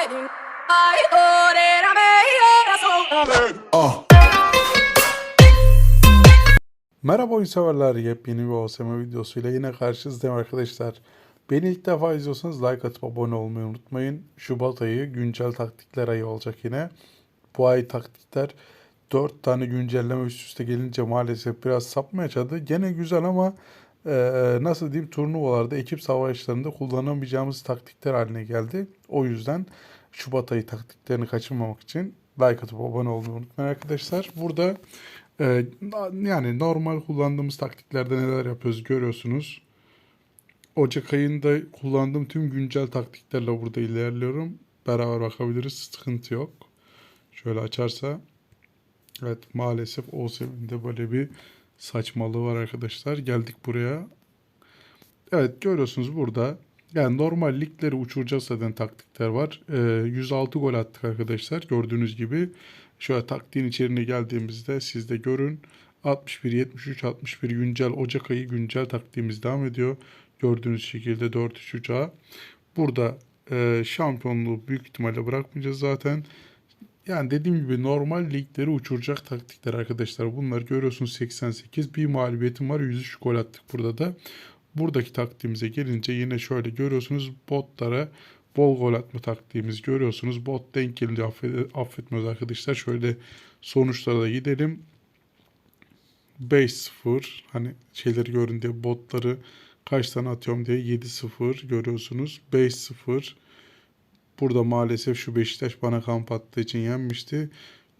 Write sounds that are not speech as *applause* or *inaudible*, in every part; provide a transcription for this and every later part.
wedding. I thought. Yepyeni bir OSM videosuyla yine karşınızdayım arkadaşlar. Beni ilk defa izliyorsanız like atıp abone olmayı unutmayın. Şubat ayı güncel taktikler ayı olacak yine. Bu ay taktikler 4 tane güncelleme üst üste gelince maalesef biraz sapmaya çalıştı. Gene güzel ama e, nasıl diyeyim turnuvalarda ekip savaşlarında kullanamayacağımız taktikler haline geldi. O yüzden Şubat ayı taktiklerini kaçırmamak için like atıp abone olmayı unutmayın arkadaşlar. Burada ee, yani normal kullandığımız taktiklerde neler yapıyoruz görüyorsunuz. Ocak ayında kullandığım tüm güncel taktiklerle burada ilerliyorum. Beraber bakabiliriz. Sıkıntı yok. Şöyle açarsa. Evet maalesef o sevinde böyle bir saçmalığı var arkadaşlar. Geldik buraya. Evet görüyorsunuz burada. Yani normal ligleri uçuracağız zaten taktikler var. Ee, 106 gol attık arkadaşlar. Gördüğünüz gibi. Şöyle taktiğin içeriğine geldiğimizde siz de görün. 61, 73, 61 güncel Ocak ayı güncel taktiğimiz devam ediyor. Gördüğünüz şekilde 4-3-3A. Burada e, şampiyonluğu büyük ihtimalle bırakmayacağız zaten. Yani dediğim gibi normal ligleri uçuracak taktikler arkadaşlar. Bunları görüyorsunuz 88. Bir mağlubiyetim var. 103 gol attık burada da. Buradaki taktiğimize gelince yine şöyle görüyorsunuz botlara bol gol atma taktiğimiz görüyorsunuz. Bot denk gelince affed affetmiyoruz arkadaşlar. Şöyle sonuçlara da gidelim. 5-0 hani şeyleri görün diye botları kaç tane atıyorum diye 7-0 görüyorsunuz. 5-0 Burada maalesef şu Beşiktaş bana kamp attığı için yenmişti.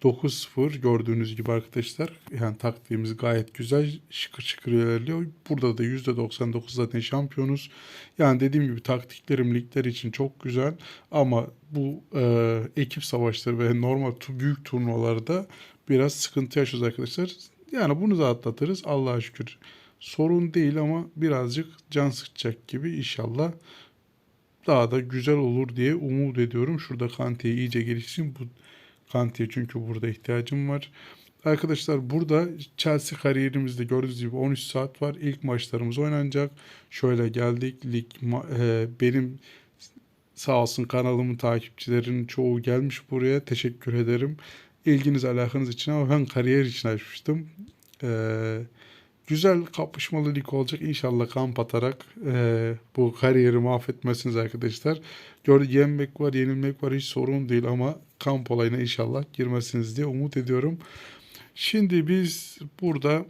9-0 gördüğünüz gibi arkadaşlar. Yani taktiğimiz gayet güzel. Şıkır şıkır ilerliyor. Burada da %99 zaten şampiyonuz. Yani dediğim gibi taktiklerim ligler için çok güzel. Ama bu e, ekip savaşları ve normal büyük turnuvalarda biraz sıkıntı yaşıyoruz arkadaşlar. Yani bunu da atlatırız Allah'a şükür. Sorun değil ama birazcık can sıkacak gibi inşallah daha da güzel olur diye umut ediyorum. Şurada Kante'yi iyice gelişsin. Bu Kante'ye çünkü burada ihtiyacım var. Arkadaşlar burada Chelsea kariyerimizde gördüğünüz gibi 13 saat var. İlk maçlarımız oynanacak. Şöyle geldik. Lig e, benim sağ olsun kanalımın takipçilerinin çoğu gelmiş buraya. Teşekkür ederim. İlginiz alakanız için ama ben kariyer için açmıştım. Eee güzel kapışmalı lig olacak. İnşallah kamp atarak e, bu kariyeri mahvetmezsiniz arkadaşlar. Gördük yenmek var, yenilmek var hiç sorun değil ama kamp olayına inşallah girmezsiniz diye umut ediyorum. Şimdi biz burada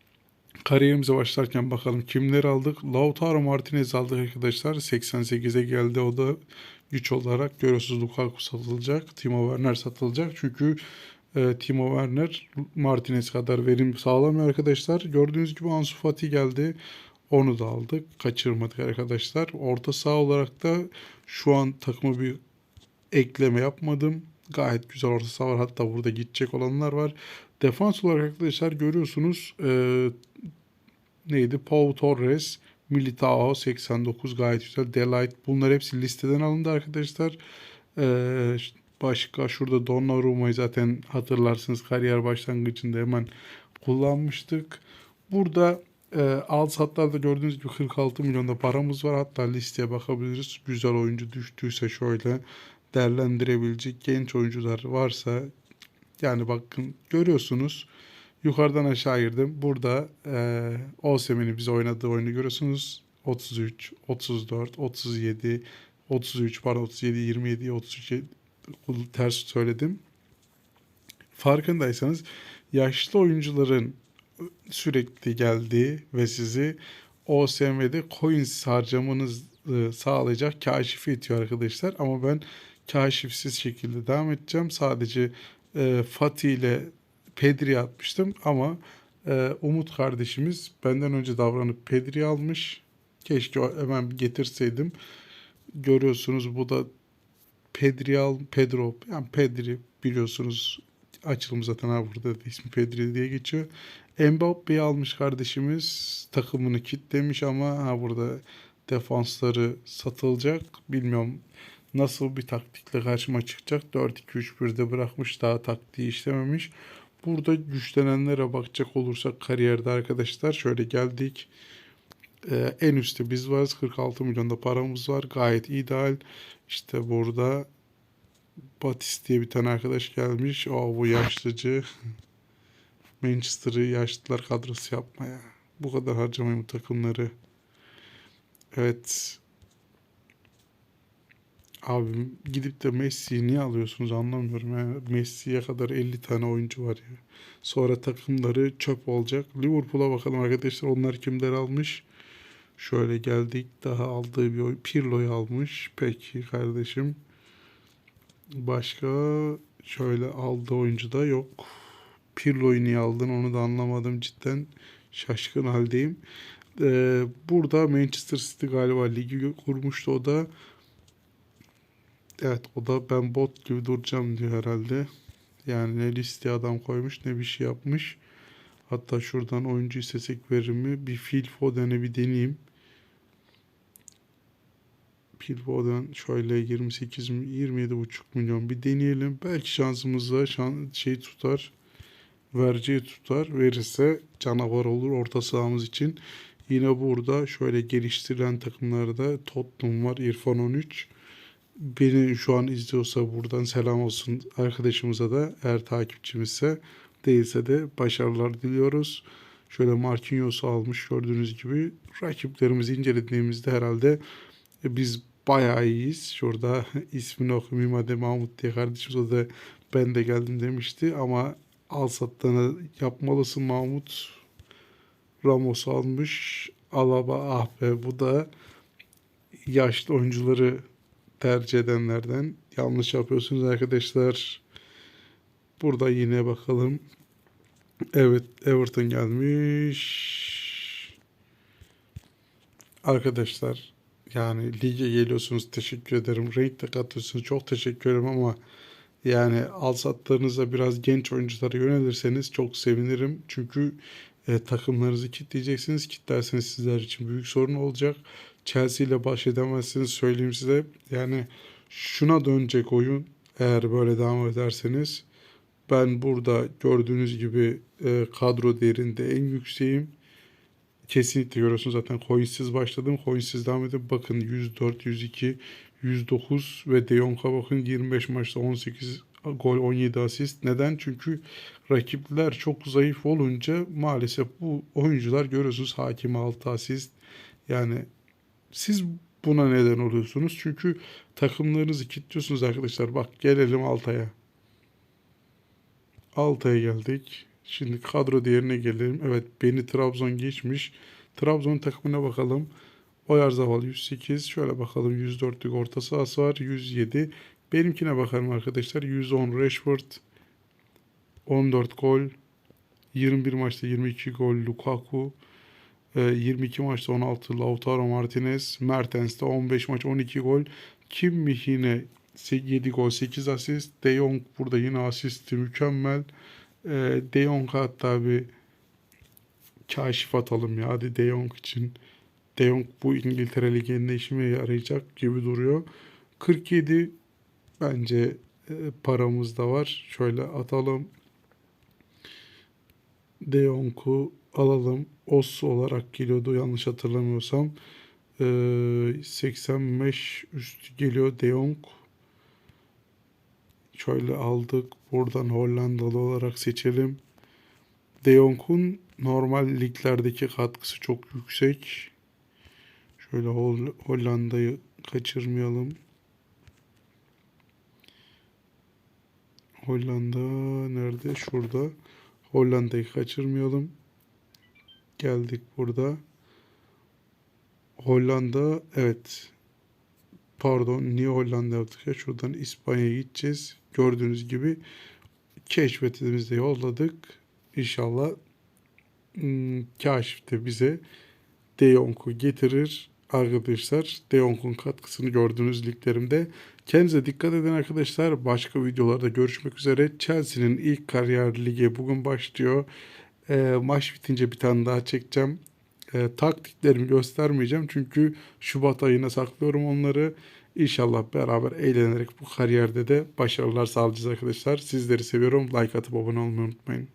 *clears throat* kariyerimize başlarken bakalım kimleri aldık. Lautaro Martinez aldık arkadaşlar. 88'e geldi o da güç olarak. Görüyorsunuz Lukaku satılacak. Timo Werner satılacak. Çünkü e, Timo Werner Martinez kadar verim sağlamıyor arkadaşlar. Gördüğünüz gibi Ansu Fati geldi. Onu da aldık. Kaçırmadık arkadaşlar. Orta saha olarak da şu an takımı bir ekleme yapmadım. Gayet güzel orta saha var. Hatta burada gidecek olanlar var. Defans olarak arkadaşlar görüyorsunuz e, neydi? Pau Torres, Militao 89 gayet güzel. Delight bunlar hepsi listeden alındı arkadaşlar. E, Başka şurada Donnarumma'yı zaten hatırlarsınız kariyer başlangıcında hemen kullanmıştık. Burada e, alt satlarda gördüğünüz gibi 46 milyonda paramız var. Hatta listeye bakabiliriz. Güzel oyuncu düştüyse şöyle değerlendirebilecek genç oyuncular varsa yani bakın görüyorsunuz yukarıdan aşağı girdim. Burada e, Osimhen'in bize oynadığı oyunu görüyorsunuz. 33, 34, 37, 33 pardon 37, 27, 33, ters söyledim. Farkındaysanız yaşlı oyuncuların sürekli geldiği ve sizi OSM'de coins harcamanız sağlayacak kaşifi itiyor arkadaşlar. Ama ben kaşifsiz şekilde devam edeceğim. Sadece e, Fatih ile Pedri atmıştım ama e, Umut kardeşimiz benden önce davranıp Pedri almış. Keşke hemen getirseydim. Görüyorsunuz bu da Pedri al, Pedro, yani Pedri biliyorsunuz açılım zaten ha burada da ismi Pedri diye geçiyor. Mbappe'yi almış kardeşimiz takımını kitlemiş ama ha burada defansları satılacak. Bilmiyorum nasıl bir taktikle karşıma çıkacak. 4-2-3-1'de bırakmış daha taktiği işlememiş. Burada güçlenenlere bakacak olursak kariyerde arkadaşlar şöyle geldik. Ee, en üstte biz varız. 46 milyonda paramız var. Gayet ideal. İşte burada Batis diye bir tane arkadaş gelmiş. Aa bu yaşlıcı. *laughs* Manchester'ı yaşlılar kadrosu yapmaya. Bu kadar harcamayın bu takımları. Evet. Abim gidip de Messi'yi niye alıyorsunuz anlamıyorum. Yani Messi'ye kadar 50 tane oyuncu var ya. Sonra takımları çöp olacak. Liverpool'a bakalım arkadaşlar. Onlar kimler almış? Şöyle geldik. Daha aldığı bir oyun. Pirlo'yu almış. Peki kardeşim. Başka şöyle aldığı oyuncu da yok. Pirlo'yu niye aldın onu da anlamadım cidden. Şaşkın haldeyim. Ee, burada Manchester City galiba ligi kurmuştu o da. Evet o da ben bot gibi duracağım diyor herhalde. Yani ne listeye adam koymuş ne bir şey yapmış. Hatta şuradan oyuncu istesek verir mi? Bir Phil Foden'e bir deneyeyim. Phil Foden şöyle 28 mi 27,5 milyon bir deneyelim. Belki şansımızla şan, şey tutar. Vereceği tutar. Verirse canavar olur orta sahamız için. Yine burada şöyle geliştirilen takımlarda Tottenham var. İrfan 13. Beni şu an izliyorsa buradan selam olsun arkadaşımıza da eğer takipçimizse değilse de başarılar diliyoruz. Şöyle Marquinhos'u almış gördüğünüz gibi rakiplerimizi incelediğimizde herhalde e, biz bayağı iyiyiz. Şurada *laughs* ismini okumayayım hadi Mahmut diye kardeşimiz o da ben de geldim demişti ama al sattığını yapmalısın Mahmut. Ramos almış. Alaba ah be bu da yaşlı oyuncuları tercih edenlerden. Yanlış yapıyorsunuz arkadaşlar. Burada yine bakalım. Evet Everton gelmiş. Arkadaşlar yani lige geliyorsunuz teşekkür ederim. Renk de katıyorsunuz çok teşekkür ederim ama yani al sattığınızda biraz genç oyunculara yönelirseniz çok sevinirim. Çünkü e, takımlarınızı kitleyeceksiniz. Kitlerseniz sizler için büyük sorun olacak. Chelsea ile baş edemezsiniz söyleyeyim size. Yani şuna dönecek oyun eğer böyle devam ederseniz. Ben burada gördüğünüz gibi e, kadro değerinde en yükseğim. Kesinlikle görüyorsunuz zaten coinsiz başladım. Coinsiz devam edip bakın 104, 102, 109 ve De Jong'a bakın 25 maçta 18 gol 17 asist. Neden? Çünkü rakipler çok zayıf olunca maalesef bu oyuncular görüyorsunuz hakim 6 asist. Yani siz buna neden oluyorsunuz. Çünkü takımlarınızı kilitliyorsunuz arkadaşlar. Bak gelelim Altay'a. Altay'a geldik. Şimdi kadro değerine gelelim. Evet beni Trabzon geçmiş. Trabzon takımına bakalım. Oyarzaval 108. Şöyle bakalım 104'lük orta sahası var. 107. Benimkine bakalım arkadaşlar. 110 Rashford. 14 gol. 21 maçta 22 gol Lukaku. Ee, 22 maçta 16 Lautaro Martinez. Mertens'te 15 maç 12 gol. Kimmich yine 7 gol 8 asist. De Jong burada yine asisti mükemmel. Ee, De Jong hatta bir kaşif atalım ya hadi De Jong için. De Jong bu İngiltere Ligi'nde işime yarayacak gibi duruyor. 47 bence e, paramız da var. Şöyle atalım. De Jong'u alalım. Os olarak geliyordu yanlış hatırlamıyorsam. Ee, 85 üstü geliyor De Jong. Şöyle aldık. Buradan Hollandalı olarak seçelim. De Jong'un normal liglerdeki katkısı çok yüksek. Şöyle Hol- Hollanda'yı kaçırmayalım. Hollanda nerede? Şurada. Hollanda'yı kaçırmayalım. Geldik burada. Hollanda evet. Pardon niye Hollanda yaptık ya? Şuradan İspanya'ya gideceğiz. Gördüğünüz gibi keşfetimizi yolladık. İnşallah hmm, kaşif de bize De Jong'u getirir. Arkadaşlar De Jong'un katkısını gördüğünüz liglerimde. Kendinize dikkat edin arkadaşlar. Başka videolarda görüşmek üzere. Chelsea'nin ilk kariyer ligi bugün başlıyor. E, maç bitince bir tane daha çekeceğim. E, taktiklerimi göstermeyeceğim. Çünkü Şubat ayına saklıyorum onları. İnşallah beraber eğlenerek bu kariyerde de başarılar sağlayacağız arkadaşlar. Sizleri seviyorum. Like atıp abone olmayı unutmayın.